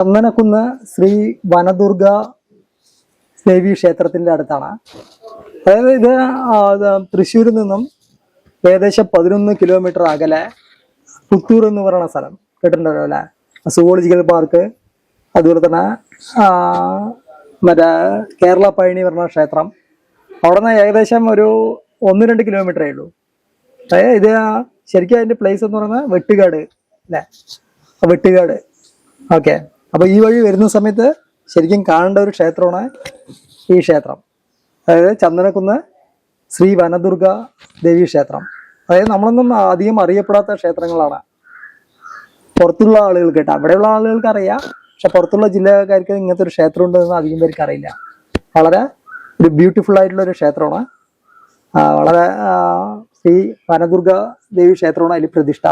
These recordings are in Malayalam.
ചന്ദനക്കുന്ന് ശ്രീ വനദുർഗ ദേവി ക്ഷേത്രത്തിന്റെ അടുത്താണ്. അതായത് ഇത് തൃശ്ശൂരിൽ നിന്നും ഏകദേശം പതിനൊന്ന് കിലോമീറ്റർ അകലെ പുത്തൂർ എന്ന് പറയുന്ന സ്ഥലം കേട്ടിട്ടുണ്ടല്ലോ അല്ലെ? സുവോളജിക്കൽ പാർക്ക് അതുപോലെ തന്നെ മറ്റേ കേരള പഴനി പറഞ്ഞ ക്ഷേത്രം. അവിടെ നിന്ന് ഏകദേശം ഒരു ഒന്ന് രണ്ട് കിലോമീറ്ററേ ഉള്ളൂ. അതായത് ഇത് ശരിക്കും അതിന്റെ പ്ലേസ് എന്ന് പറയുന്നത് വെട്ടുകാട് അല്ലേ? വെട്ടുകാട്. ഓക്കെ അപ്പൊ ഈ വഴി വരുന്ന സമയത്ത് ശരിക്കും കാണേണ്ട ഒരു ക്ഷേത്രമാണ് ഈ ക്ഷേത്രം. അതായത് ചന്ദനക്കുന്ന് ശ്രീ വനദുർഗ ദേവി ക്ഷേത്രം. അതായത് നമ്മളൊന്നും അധികം അറിയപ്പെടാത്ത ക്ഷേത്രങ്ങളാണ്. പുറത്തുള്ള ആളുകൾ കേട്ടോ. അവിടെയുള്ള ആളുകൾക്ക് അറിയാം. പക്ഷെ പുറത്തുള്ള ജില്ലക്കാർക്ക് ഇങ്ങനത്തെ ഒരു ക്ഷേത്രം ഉണ്ടെന്ന് അധികം പേർക്ക് അറിയില്ല. വളരെ ഒരു ബ്യൂട്ടിഫുൾ ആയിട്ടുള്ള ഒരു ക്ഷേത്രമാണ്. വളരെ ശ്രീ വനദുർഗ ദേവി ക്ഷേത്രമാണ് അതിൽ പ്രതിഷ്ഠ.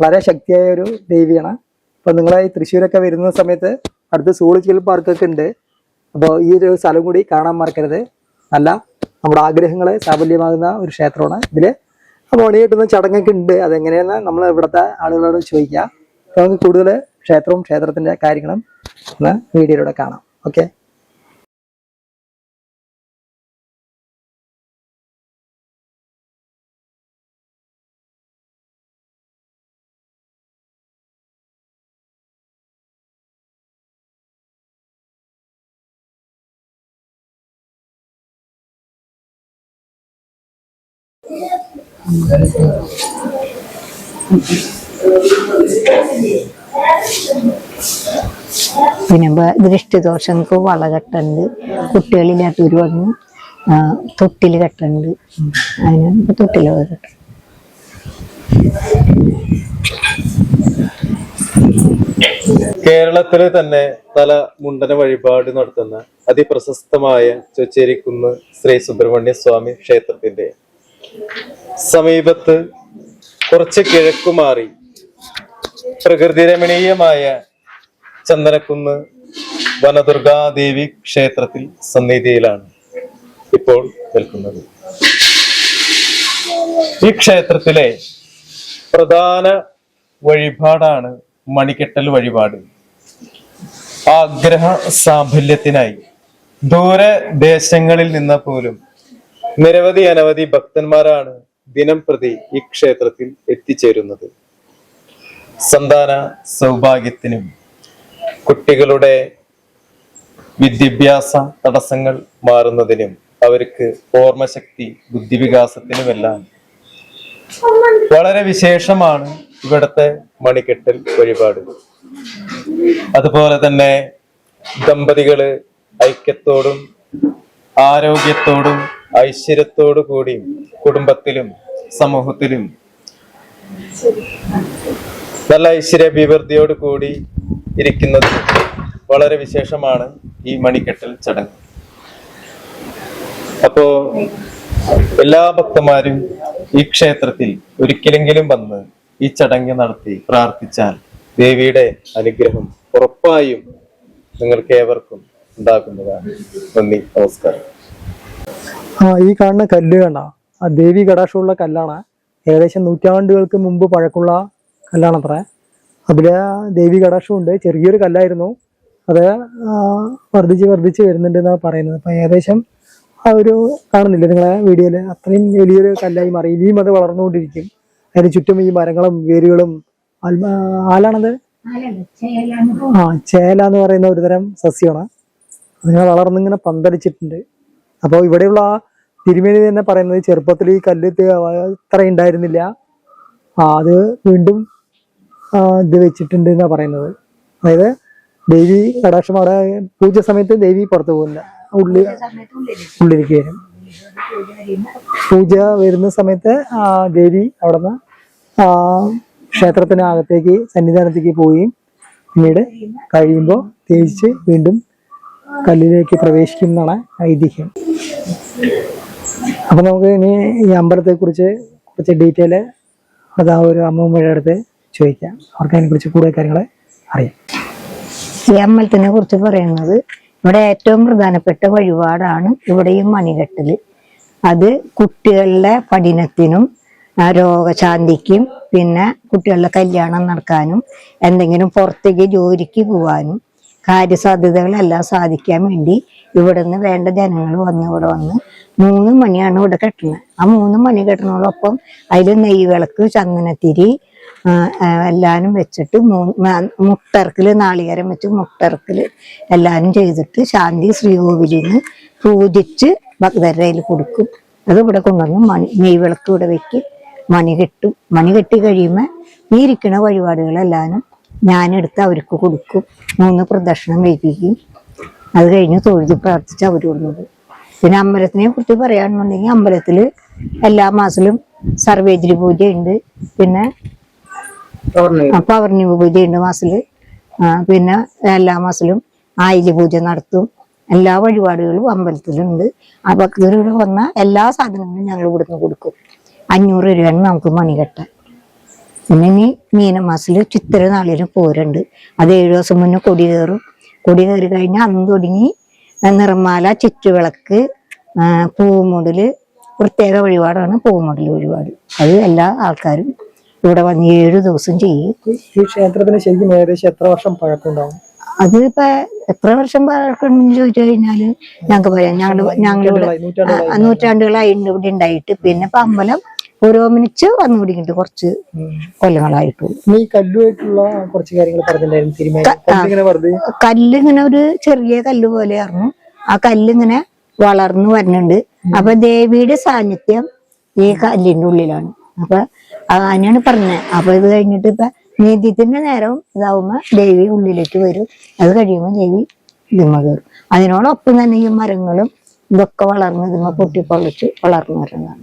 വളരെ ശക്തിയായ ഒരു ദേവിയാണ്. അപ്പൊ നിങ്ങൾ തൃശ്ശൂരൊക്കെ വരുന്ന സമയത്ത് അടുത്ത് സൂളിക്കൽ പാർക്കൊക്കെ ഉണ്ട്. അപ്പോൾ ഈ ഒരു സ്ഥലം കൂടി കാണാൻ മറക്കരുത്. നല്ല നമ്മുടെ ആഗ്രഹങ്ങളെ സാഫല്യമാകുന്ന ഒരു ക്ഷേത്രമാണ് ഇതിൽ. അപ്പോൾ കിട്ടുന്ന ചടങ്ങൊക്കെ ഉണ്ട്. അതെങ്ങനെയെന്ന് നമ്മൾ ഇവിടുത്തെ ആളുകളോട് ചോദിക്കാം. അപ്പൊ നമുക്ക് കൂടുതൽ ക്ഷേത്രവും ക്ഷേത്രത്തിന്റെ കാര്യങ്ങളും വീഡിയോയിലൂടെ കാണാം. ഓക്കെ പിന്നെ ദൃഷ്ടിദോഷങ്ങൾക്ക് വള കെട്ടുണ്ട് കുട്ടികളില്ലാത്ത കുട്ടികളില്ലാത്തവർ വന്ന് തൊട്ടിൽ കെട്ടുണ്ട് അതിന് തൊട്ടിൽ കെട്ടുന്നത് കേരളത്തിലെ തന്നെ തല മുണ്ടന വഴിപാട് നടത്തുന്ന അതിപ്രശസ്തമായ ചൊച്ചേരിക്കുന്ന് ശ്രീ സുബ്രഹ്മണ്യ സ്വാമി ക്ഷേത്രത്തിന്റെ സമീപത്ത് കുറച്ച് കിഴക്കുമാറി പ്രകൃതി രമണീയമായ ചന്ദനക്കുന്ന് വനദുർഗാദേവി ക്ഷേത്രത്തിൽ സന്നിധിയിലാണ് ഇപ്പോൾ നിൽക്കുന്നത്. ഈ ക്ഷേത്രത്തിലെ പ്രധാന വഴിപാടാണ് മണിക്കെട്ടൽ വഴിപാട്. ആഗ്രഹ സാഫല്യത്തിനായി ദൂരദേശങ്ങളിൽ നിന്ന് പോലും നിരവധി അനവധി ഭക്തന്മാരാണ് ദിനം പ്രതി ഈ ക്ഷേത്രത്തിൽ എത്തിച്ചേരുന്നത്. സന്താന സൗഭാഗ്യത്തിനും കുട്ടികളുടെ വിദ്യാഭ്യാസ തടസ്സങ്ങൾ മാറുന്നതിനും അവർക്ക് ഓർമ്മശക്തി ബുദ്ധിവികാസത്തിനുമെല്ലാം വളരെ വിശേഷമാണ് ഇവിടുത്തെ മണിക്കെട്ടൽ വഴിപാട്. അതുപോലെ തന്നെ ദമ്പതികൾ ഐക്യത്തോടും ആരോഗ്യത്തോടും ഐശ്വര്യത്തോടു കൂടി കുടുംബത്തിലും സമൂഹത്തിലും. നല്ല ഐശ്വര്യ അഭിവൃദ്ധിയോട് കൂടി ഇരിക്കുന്നത് വളരെ വിശേഷമാണ് ഈ മണിക്കെട്ടൽ ചടങ്ങ്. അപ്പോ എല്ലാ ഭക്തന്മാരും ഈ ക്ഷേത്രത്തിൽ ഒരിക്കലെങ്കിലും വന്ന് ഈ ചടങ്ങ് നടത്തി പ്രാർത്ഥിച്ചാൽ ദേവിയുടെ അനുഗ്രഹം ഉറപ്പായും നിങ്ങൾക്ക് ഏവർക്കും ഉണ്ടാകുന്നതാണ്. നന്ദി നമസ്കാരം. ആ ഈ കാണുന്ന കല്ല് കണ്ട? ആ ദേവി കടാക്ഷമുള്ള കല്ലാണ്. ഏകദേശം നൂറ്റാണ്ടുകൾക്ക് മുമ്പ് പഴക്കമുള്ള കല്ലാണത്ര. അതിലെ ദേവി കടാക്ഷമുണ്ട്. ചെറിയൊരു കല്ലായിരുന്നു. അത് വർദ്ധിച്ച് വർദ്ധിച്ച് വരുന്നുണ്ട് എന്നാണ് പറയുന്നത്. അപ്പം ഏകദേശം ആ ഒരു കാണുന്നില്ല നിങ്ങളെ വീഡിയോയിൽ അത്രയും വലിയൊരു കല്ലായി മാറി. ഇനിയും അത് വളർന്നുകൊണ്ടിരിക്കും. അതിന് ചുറ്റും ഈ മരങ്ങളും വേരുകളും ആലാണത്? ആ ചേല എന്ന് പറയുന്ന ഒരു തരം സസ്യമാണ്. അതിങ്ങനെ വളർന്നിങ്ങനെ പന്തലിച്ചിട്ടുണ്ട്. അപ്പോൾ ഇവിടെയുള്ള ആ തിരുമേനി തന്നെ പറയുന്നത് ചെറുപ്പത്തിൽ ഈ കല്ല് അത്ര ഉണ്ടായിരുന്നില്ല അത് വീണ്ടും ഇത് വെച്ചിട്ടുണ്ട് എന്നാ പറയുന്നത്. അതായത് ദേവി കടാക്ഷം അവിടെ പൂജ സമയത്ത് ദേവി പുറത്തു പോകില്ല ഉള്ളിൽ ഉള്ളിലേക്ക് വരും. പൂജ വരുന്ന സമയത്ത് ആ ദേവി അവിടുന്ന് ആ ക്ഷേത്രത്തിനകത്തേക്ക് സന്നിധാനത്തേക്ക് പോവുകയും പിന്നീട് കഴിയുമ്പോൾ തേജിച്ച് വീണ്ടും കല്ലിലേക്ക് പ്രവേശിക്കും എന്നാണ് ഐതിഹ്യം. അപ്പൊ നമുക്ക് ഇനി ഈ അമ്പലത്തെ കുറിച്ച് ഡീറ്റെയിൽ അത് ആ ഒരു അമ്മൂമ്മയുടെ അടുത്ത് ചോദിക്കാം. അവർക്ക് അതിനെ കുറിച്ച് കൂടുതൽ കാര്യങ്ങൾ അറിയാം. ഈ അമ്പലത്തിനെ കുറിച്ച് പറയുന്നത് ഇവിടെ ഏറ്റവും പ്രധാനപ്പെട്ട വഴിപാടാണ് ഇവിടെയും മണികെട്ടൽ അത് കുട്ടികളുടെ പഠനത്തിനും രോഗശാന്തിക്കും പിന്നെ കുട്ടികളുടെ കല്യാണം നടക്കാനും എന്തെങ്കിലും പുറത്തേക്ക് ജോലിക്ക് പോവാനും കാര്യസാധ്യതകളെല്ലാം സാധിക്കാൻ വേണ്ടി ഇവിടെ നിന്ന് വേണ്ട ജനങ്ങൾ വന്ന് ഇവിടെ വന്ന് മൂന്ന് മണിയാണ് ഇവിടെ കെട്ടുന്നത്. ആ മൂന്ന് മണി കെട്ടുന്നതോടൊപ്പം അതിൽ നെയ്യ് വിളക്ക് ചന്ദനത്തിരി എല്ലാനും വെച്ചിട്ട് മുട്ടർക്കിൽ നാളികേരം വെച്ച് മുട്ടർക്കിൽ എല്ലാവരും ചെയ്തിട്ട് ശാന്തി ശ്രീകോവിലിൽ നിന്ന് പൂജിച്ച് ഭക്തരുടെ കൊടുക്കും. അത് ഇവിടെ കൊണ്ടുവന്ന് മണി നെയ്യ് വിളക്ക് ഇവിടെ വെക്കും. മണി കെട്ടും. മണി കെട്ടി കഴിയുമ്പോൾ ഈ ഇരിക്കുന്ന വഴിപാടുകളെല്ലാനും ഞാനെടുത്ത് അവർക്ക് കൊടുക്കും. മൂന്ന് പ്രദക്ഷിണം വയ്പ്പിക്കും അത് കഴിഞ്ഞ് തൊഴുതി പ്രാർത്ഥിച്ച് അവർ കൊടുക്കുന്നത് പിന്നെ അമ്പലത്തിനെ കുറിച്ച് പറയുകയാണെന്നുണ്ടെങ്കിൽ അമ്പലത്തിൽ എല്ലാ മാസത്തിലും സർവേജരി പൂജയുണ്ട്. പിന്നെ പൗർണിമ. പൂജയുണ്ട് മാസത്തിൽ. പിന്നെ എല്ലാ മാസത്തിലും ആയില്യ പൂജ നടത്തും. എല്ലാ വഴിപാടുകളും അമ്പലത്തിലുണ്ട്. ആ ഭക്തരോട് വന്ന എല്ലാ സാധനങ്ങളും ഞങ്ങൾ ഇവിടുന്ന് കൊടുക്കും. അഞ്ഞൂറ് രൂപയാണ് നമുക്ക് മണി കെട്ടാൻ. പിന്നെ ഇനി മീനമാസത്തിൽ ചിത്തിര നാളിന് പോരുണ്ട്. അത് ഏഴു ദിവസം മുന്നേ കൊടി കയറും. കൊടി കയറി കഴിഞ്ഞാൽ അന്ന് തുടങ്ങി നിറമാല ചുറ്റുവിളക്ക് പൂമുടൽ പ്രത്യേക വഴിപാടാണ് പൂമുടൽ വഴിപാട്. അത് എല്ലാ ആൾക്കാരും ഇവിടെ വന്ന് ഏഴു ദിവസം ചെയ്യും. ഈ ക്ഷേത്രത്തിന് ശരിക്കും ഏകദേശം എത്ര വർഷം പഴക്കമുണ്ടാവും? അതിപ്പോ എത്ര വർഷം പഴക്കമുണ്ടെന്ന് ചോദിച്ചു കഴിഞ്ഞാൽ ഞങ്ങൾക്ക് പറയാം. ഞങ്ങൾ ഞങ്ങളിവിടെ നൂറ്റാണ്ടുകളായി, ഇവിടെ ഉണ്ടായിട്ട് പിന്നെ ഇപ്പൊ അമ്പലം പുരോഗമിച്ച് വന്നു തുടങ്ങിയിട്ട് കുറച്ച് കൊല്ലങ്ങളായിട്ടുള്ളൂ നീ കല്ലുമായിട്ടുള്ള കുറച്ച് കാര്യങ്ങൾ പറഞ്ഞിട്ടുണ്ടായിരുന്നു കല്ലിങ്ങനെ ഒരു ചെറിയ കല്ല് പോലെയായിരുന്നു ആ കല്ലിങ്ങനെ വളർന്നു വരുന്നുണ്ട്. അപ്പൊ ദേവിയുടെ സാന്നിധ്യം ഈ കല്ലിന്റെ ഉള്ളിലാണ്. അപ്പൊ അങ്ങനെയാണ് പറഞ്ഞത് അപ്പൊ ഇത് കഴിഞ്ഞിട്ട് ഇപ്പൊ നീതിത്തിന്റെ നേരം ഇതാവുമ്പോ ദേവി ഉള്ളിലേക്ക് വരും. അത് കഴിയുമ്പോൾ ദേവി ഇതിമ കയറും. അതിനോടൊപ്പം തന്നെ ഈ മരങ്ങളും ഇതൊക്കെ വളർന്ന് ഇതിമ പൊട്ടിപ്പൊളിച്ച് വളർന്നു വരുന്നതാണ്.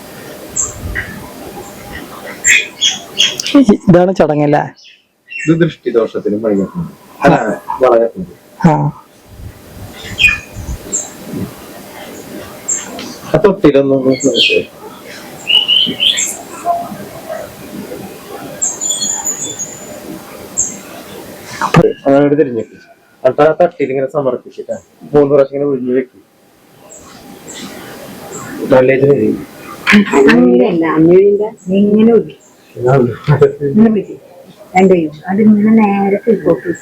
ഇതാണ് ചടങ്ങല്ലേ? ഇത് ദൃഷ്ടിദോഷത്തിനും ആ. തൊട്ടിലൊന്നും അങ്ങനെ തിരിഞ്ഞേക്ക് എന്നിട്ട് ആ തട്ടിൽ ഇങ്ങനെ സമർപ്പിച്ചിട്ടാ മൂന്ന് പ്രാവശ്യം ഇങ്ങനെ ഒഴിഞ്ഞു വെക്കും. നല്ല ഇതിന് നേരെ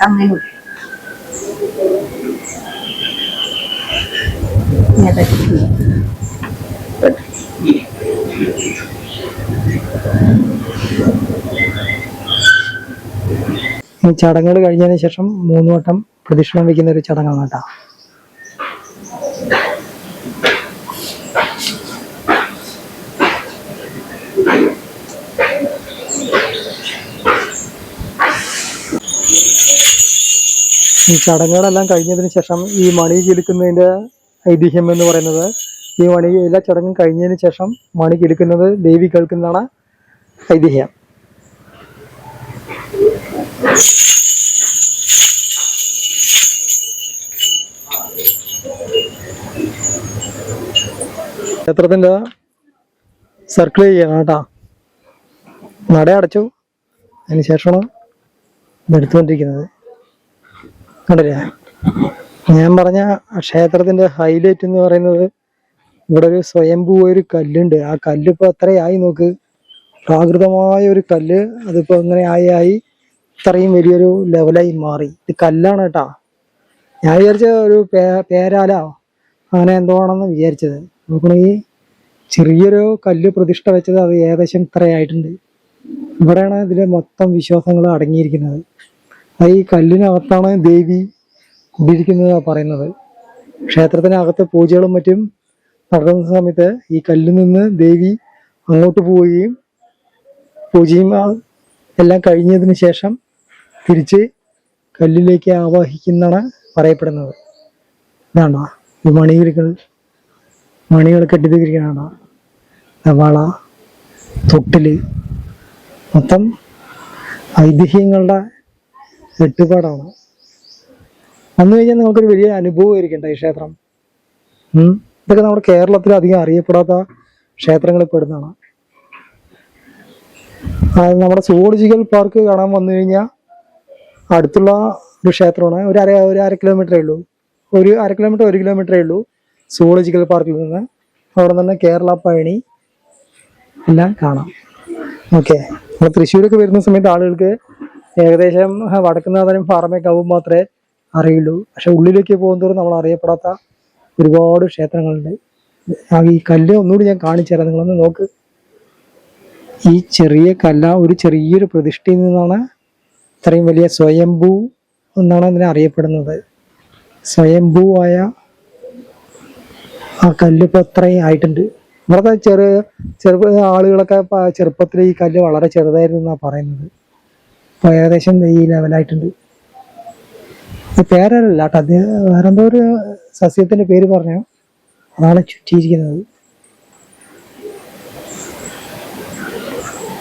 അങ്ങനെ ചടങ്ങുകൾ കഴിഞ്ഞതിന് ശേഷം മൂന്ന് വട്ടം പ്രദക്ഷിണം വയ്ക്കുന്ന ഒരു ചടങ്ങാണ് കേട്ടോ. ഈ ചടങ്ങുകളെല്ലാം കഴിഞ്ഞതിന് ശേഷം ഈ മണി കിലുക്കുന്നതിന്റെ ഐതിഹ്യം എന്ന് പറയുന്നത് ഈ മണി എല്ലാ ചടങ്ങും കഴിഞ്ഞതിന് ശേഷം മണി കിലുക്കുന്നത് ദേവി കേൾക്കുന്നതാണ് ഐതിഹ്യം. ക്ഷേത്രത്തിന്റെ സർക്കിൾ ചെയ്യണം കേട്ടാ. നട അടച്ചു. അതിന് ശേഷമാണ് എടുത്തുകൊണ്ടിരിക്കുന്നത്. കണ്ടില്ലേ? ഞാൻ പറഞ്ഞ ക്ഷേത്രത്തിന്റെ ഹൈലൈറ്റ് എന്ന് പറയുന്നത് ഇവിടെ ഒരു സ്വയംഭൂ ഒരു കല്ലുണ്ട്. ആ കല്ലിപ്പോ അത്രയായി നോക്ക്? പ്രാകൃതമായ ഒരു കല്ല് അതിപ്പോ ഇങ്ങനെ ആയി ആയി ഇത്രയും വലിയൊരു ലെവലായി മാറി. ഇത് കല്ലാണ് കേട്ടാ. ഞാൻ വിചാരിച്ച ഒരു പേരാലോ. അങ്ങനെ എന്തോ ആണെന്ന് വിചാരിച്ചത്. നോക്കണെങ്കിൽ ചെറിയൊരു കല്ല് പ്രതിഷ്ഠ വെച്ചത് അത് ഏകദേശം ഇത്രയായിട്ടുണ്ട്. ഇവിടെയാണ് ഇതിലെ മൊത്തം വിശ്വാസങ്ങൾ അടങ്ങിയിരിക്കുന്നത്. ഈ കല്ലിനകത്താണ് ദേവി കുടിയിരിക്കുന്നതാണ് പറയുന്നത്. ക്ഷേത്രത്തിനകത്ത് പൂജകളും മറ്റും നടക്കുന്ന സമയത്ത് ഈ കല്ലിൽ നിന്ന് ദേവി അങ്ങോട്ട് പോവുകയും പൂജയും എല്ലാം കഴിഞ്ഞതിന് ശേഷം തിരിച്ച് കല്ലിലേക്ക് ആവാഹിക്കുന്നതാണ് പറയപ്പെടുന്നത്. ഇതാണോ? ഈ മണികൾ മണികൾ കെട്ടിത്തിരിക്കണോ വള തൊട്ടിൽ. മൊത്തം ഐതിഹ്യങ്ങളുടെ എട്ടുപാടാണ് വന്നു കഴിഞ്ഞാൽ നമുക്കൊരു വലിയ അനുഭവമായിരിക്കും ഈ ക്ഷേത്രം. ഇതൊക്കെ നമ്മുടെ കേരളത്തിൽ അധികം അറിയപ്പെടാത്ത ക്ഷേത്രങ്ങളിൽ പെടുന്നതാണ്. നമ്മുടെ സുവോളജിക്കൽ പാർക്ക് കാണാൻ വന്നു കഴിഞ്ഞാൽ അടുത്തുള്ള ഒരു ക്ഷേത്രമാണ്. ഒരു അര ഒരു അര കിലോമീറ്ററേ ഉള്ളൂ. ഒരു അര കിലോമീറ്റർ ഒരു കിലോമീറ്ററേ ഉള്ളൂ സുവോളജിക്കൽ പാർക്കിൽ നിന്ന്. അവിടെ തന്നെ കേരള പഴനി എല്ലാം കാണാം. ഓക്കെ നമ്മൾ തൃശ്ശൂരൊക്കെ വരുന്ന സമയത്ത് ആളുകൾക്ക് ഏകദേശം വടക്കുന്നാഥനും ആവും മാത്രമേ അറിയുള്ളൂ. പക്ഷെ ഉള്ളിലേക്ക് പോകുന്നതോറും നമ്മൾ അറിയപ്പെടാത്ത ഒരുപാട് ക്ഷേത്രങ്ങളുണ്ട്. ഈ കല്ല് ഒന്നുകൂടി ഞാൻ കാണിച്ചു തരാം. നിങ്ങളൊന്ന് നോക്ക്. ഈ ചെറിയ കല്ല ഒരു ചെറിയൊരു പ്രതിഷ്ഠയിൽ നിന്നാണ് ഇത്രയും വലിയ സ്വയംഭൂ എന്നാണ് അതിനെ അറിയപ്പെടുന്നത്. സ്വയംഭൂവായ ആ കല്ല് ഇപ്പൊ അത്രയും ആയിട്ടുണ്ട്. ഇവിടുത്തെ ചെറു ചെറുപ്പ ആളുകളൊക്കെ ചെറുപ്പത്തിൽ ഈ കല്ല് വളരെ ചെറുതായിരുന്നു എന്നാ പറയുന്നത്. ഇപ്പൊ ഏകദേശം ഈ ലെവലായിട്ടുണ്ട് പേരല്ല കേട്ടോ. അത് വേറെന്തോ ഒരു സസ്യത്തിന്റെ പേര് പറഞ്ഞു. അതാണ് ചുറ്റിയിരിക്കുന്നത്.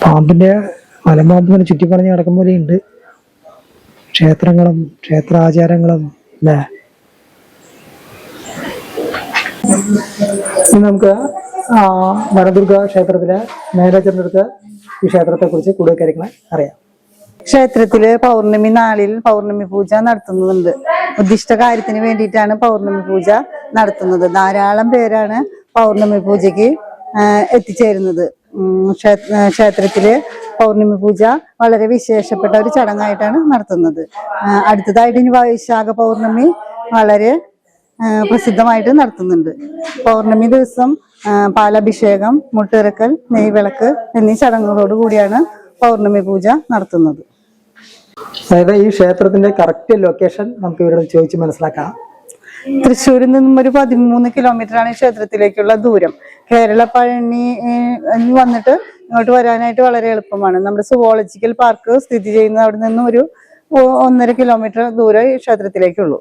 പാമ്പിന്റെ മലമ്പാമ്പിനെ ചുറ്റിപ്പണഞ്ഞ് കിടക്കും പോലെയുണ്ട്. ക്ഷേത്രങ്ങളും ക്ഷേത്രാചാരങ്ങളും അല്ലേ നമുക്ക് വനദുർഗ ക്ഷേത്രത്തിലെ മാനേജറിന്റെ അടുത്ത് ഈ ക്ഷേത്രത്തെ കുറിച്ച് കൂടുതൽ കാര്യങ്ങൾ അറിയാം. ക്ഷേത്രത്തിൽ പൗർണമി നാളിൽ പൗർണമി പൂജ നടത്തുന്നുണ്ട്. ഉദ്ദിഷ്ട കാര്യത്തിന് വേണ്ടിയിട്ടാണ് പൗർണമി പൂജ നടത്തുന്നത്. ധാരാളം പേരാണ് പൗർണമി പൂജയ്ക്ക് എത്തിച്ചേരുന്നത്. ക്ഷേത്രത്തിൽ പൗർണമി പൂജ വളരെ വിശേഷപ്പെട്ട ഒരു ചടങ്ങായിട്ടാണ് നടത്തുന്നത്. അടുത്തതായിട്ട് ഇനി വൈശാഖ പൗർണമി വളരെ പ്രസിദ്ധമായിട്ട് നടത്തുന്നുണ്ട്. പൗർണമി ദിവസം പാലഭിഷേകം മുട്ടിറക്കൽ നെയ്വിളക്ക് എന്നീ ചടങ്ങുകളോട് കൂടിയാണ് പൗർണമി പൂജ നടത്തുന്നത്. അതായത് ഈ ക്ഷേത്രത്തിന്റെ കറക്റ്റ് ലൊക്കേഷൻ നമുക്ക് ഇവരോട് ചോദിച്ച് മനസ്സിലാക്കാം. തൃശ്ശൂരിൽ നിന്നും ഒരു പതിമൂന്ന് കിലോമീറ്റർ ആണ് ക്ഷേത്രത്തിലേക്കുള്ള ദൂരം. കേരള പഴനി വന്നിട്ട് ഇങ്ങോട്ട് വരാനായിട്ട് വളരെ എളുപ്പമാണ്. നമ്മുടെ സുവോളജിക്കൽ പാർക്ക് സ്ഥിതി ചെയ്യുന്ന അവിടെ നിന്നും ഒരു ഒന്നര കിലോമീറ്റർ ദൂരം ഈ ക്ഷേത്രത്തിലേക്കുള്ളൂ.